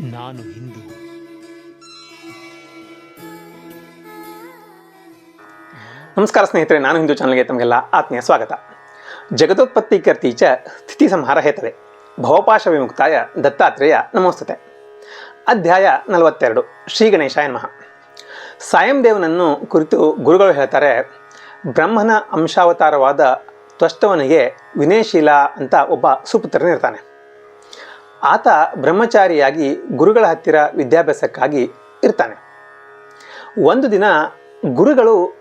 ನಾನು ಹಿಂದೂ. ನಮಸ್ಕಾರ ಸ್ನೇಹಿತರೆ, ನಾನು ಹಿಂದೂ ಚಾನಲ್ಗೆ ತಮಗೆಲ್ಲ ಆತ್ಮೀಯ ಸ್ವಾಗತ. ಜಗದೋತ್ಪತ್ತಿ ಕರ್ತಿ ಚ ಸ್ಥಿತಿ ಸಂಹಾರ ಹೇತವೆ ಭವಪಾಶ ವಿಮುಕ್ತಾಯ ದತ್ತಾತ್ರೇಯ ನಮೋಸ್ತತೆ. ಅಧ್ಯಾಯ ನಲವತ್ತೆರಡು, ಶ್ರೀ ಗಣೇಶಾಯ ನಮಃ. ಸಾಯಂ ದೇವನನ್ನು ಕುರಿತು ಗುರುಗಳು ಹೇಳ್ತಾರೆ, ಬ್ರಹ್ಮನ ಅಂಶಾವತಾರವಾದ ತ್ವಷ್ಟವನಿಗೆ ವಿನಯಶೀಲ ಅಂತ ಒಬ್ಬ ಸುಪುತ್ರನಿರ್ತಾನೆ. ಆತ ಬ್ರಹ್ಮಚಾರಿಯಾಗಿ ಗುರುಗಳ ಹತ್ತಿರ ವಿದ್ಯಾಭ್ಯಾಸಕ್ಕಾಗಿ ಇರ್ತಾನೆ. ಒಂದು ದಿನ ಗುರುಗಳು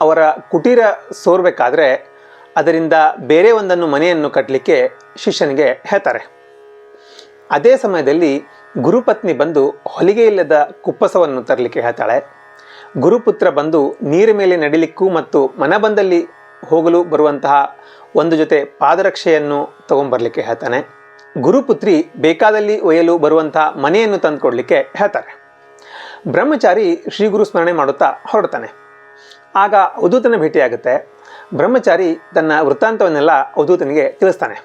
ಅವರ ಕುಟೀರ ಸೋರ್ಬೇಕಾದ್ರೆ ಅದರಿಂದ ಬೇರೆ ಒಂದನ್ನು ಮನೆಯನ್ನು ಕಟ್ಟಲಿಕ್ಕೆ ಶಿಷ್ಯನಿಗೆ ಹೇಳ್ತಾರೆ. ಅದೇ ಸಮಯದಲ್ಲಿ ಗುರುಪತ್ನಿ ಬಂದು ಹೊಲಿಗೆ ಇಲ್ಲದ ಕುಪ್ಪಸವನ್ನು ತರಲಿಕ್ಕೆ ಹೇಳ್ತಾಳೆ. ಗುರುಪುತ್ರ ಬಂದು ನೀರ ಮೇಲೆ ನಡಿಲಿಕ್ಕೂ ಮತ್ತು ಮನಬಂದಲ್ಲಿ ಹೋಗಲು ಬರುವಂತಹ ಒಂದು ಜೊತೆ ಪಾದರಕ್ಷೆಯನ್ನು ತಗೊಂಬರ್ಲಿಕ್ಕೆ ಹೇಳ್ತಾನೆ. ಗುರುಪುತ್ರಿ ಬೇಕಾದಲ್ಲಿ ಒಯ್ಯಲು ಬರುವಂತಹ ಮನೆಯನ್ನು ತಂದುಕೊಡ್ಲಿಕ್ಕೆ ಹೇಳ್ತಾರೆ. ಬ್ರಹ್ಮಚಾರಿ ಶ್ರೀ ಗುರು ಸ್ಮರಣೆ ಮಾಡುತ್ತಾ ಹೊರಡ್ತಾನೆ. ಆಗ ಅವಧೂತನ ಭೇಟಿಯಾಗುತ್ತೆ. ಬ್ರಹ್ಮಚಾರಿ ತನ್ನ ವೃತ್ತಾಂತವನ್ನೆಲ್ಲ ಅವಧೂತನಿಗೆ ತಿಳಿಸ್ತಾನೆ.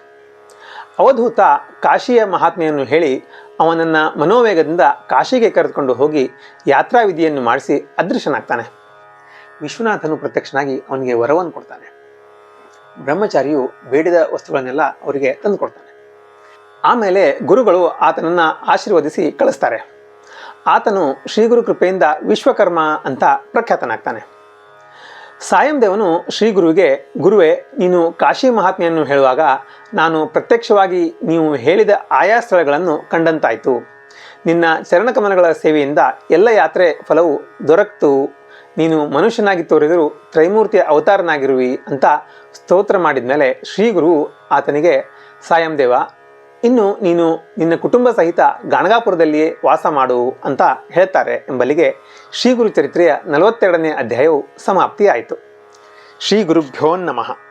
ಅವಧೂತ ಕಾಶಿಯ ಮಹಾತ್ಮೆಯನ್ನು ಹೇಳಿ ಅವನನ್ನು ಮನೋವೇಗದಿಂದ ಕಾಶಿಗೆ ಕರೆದುಕೊಂಡು ಹೋಗಿ ಯಾತ್ರಾ ವಿಧಿಯನ್ನು ಮಾಡಿಸಿ ಅದೃಶ್ಯನಾಗ್ತಾನೆ. ವಿಶ್ವನಾಥನು ಪ್ರತ್ಯಕ್ಷನಾಗಿ ಅವನಿಗೆ ವರವನ್ನು ಕೊಡ್ತಾನೆ. ಬ್ರಹ್ಮಚಾರಿಯು ಬೇಡಿದ ವಸ್ತುಗಳನ್ನೆಲ್ಲ ಅವರಿಗೆ ತಂದುಕೊಡ್ತಾನೆ. ಆಮೇಲೆ ಗುರುಗಳು ಆತನನ್ನು ಆಶೀರ್ವದಿಸಿ ಕಳಿಸ್ತಾರೆ. ಆತನು ಶ್ರೀಗುರು ಕೃಪೆಯಿಂದ ವಿಶ್ವಕರ್ಮ ಅಂತ ಪ್ರಖ್ಯಾತನಾಗ್ತಾನೆ. ಸಾಯಂದೇವನು ಶ್ರೀ ಗುರುವಿಗೆ ಗುರುವೇ, ನೀನು ಕಾಶಿ ಮಹಾತ್ಮೆಯನ್ನು ಹೇಳುವಾಗ ನಾನು ಪ್ರತ್ಯಕ್ಷವಾಗಿ ನೀವು ಹೇಳಿದ ಆಯಾ ಸ್ಥಳಗಳನ್ನು ಕಂಡಂತಾಯಿತು. ನಿನ್ನ ಚರಣಕಮಲಗಳ ಸೇವೆಯಿಂದ ಎಲ್ಲ ಯಾತ್ರೆ ಫಲವು ದೊರಕ್ತು. ನೀನು ಮನುಷ್ಯನಾಗಿ ತೋರಿದರೂ ತ್ರೈಮೂರ್ತಿಯ ಅವತಾರನಾಗಿರುವಿ ಅಂತ ಸ್ತೋತ್ರ ಮಾಡಿದ ಮೇಲೆ ಶ್ರೀ ಗುರು ಆತನಿಗೆ, ಸಾಯಂ ದೇವ ಇನ್ನು ನೀನು ನಿನ್ನ ಕುಟುಂಬ ಸಹಿತ ಗಾಣಗಾಪುರದಲ್ಲಿಯೇ ವಾಸ ಮಾಡು ಅಂತ ಹೇಳ್ತಾರೆ ಎಂಬಲ್ಲಿಗೆ ಶ್ರೀ ಗುರು ಚರಿತ್ರೆಯ ನಲವತ್ತೆರಡನೇ ಅಧ್ಯಾಯವು ಸಮಾಪ್ತಿಯಾಯಿತು. ಶ್ರೀ ಗುರುಭ್ಯೋ ನಮಃ.